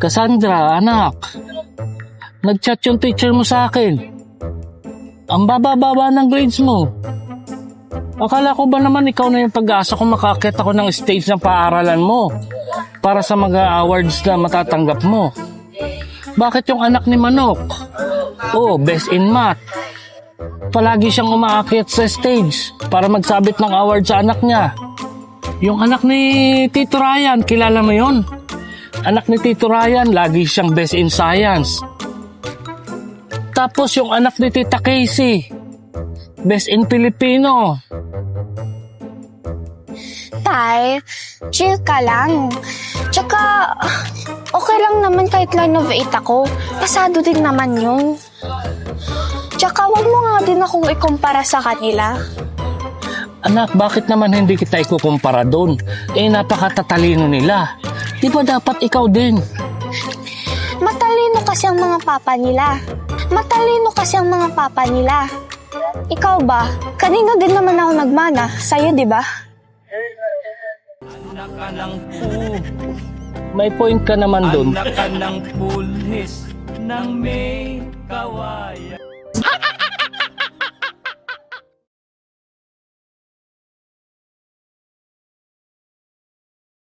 Cassandra, anak. Nag-chat yung teacher mo sa akin. Ang baba-baba ng grades mo. Akala ko ba naman ikaw na yung pag-asa kung makakit ako ng stage ng paaralan mo para sa mga awards na matatanggap mo. Bakit yung anak ni Manok? Oh, best in math. Palagi siyang umaakyat sa stage para magsabit ng award sa anak niya. Yung anak ni Tito Ryan, kilala mo yon? Anak ni Tito Ryan, lagi siyang best in science. Tapos yung anak ni Tita Casey, best in Filipino. Tay, chill ka lang. Tsaka, okay lang naman kahit line of 8 ako. Pasado din naman yun. Tsaka, wag mo nga din akong ikumpara sa kanila. Anak, bakit naman hindi kita ikukumpara doon? Eh, napakatatalino nila. Di ba dapat ikaw din? Matalino kasi ang mga papa nila. Matalino kasi ang mga papa nila. Ikaw ba? Kanina din naman ako nagmana. Sa'yo, di ba? May point ka naman doon. Anak ka ng pulhis ng may kawayan.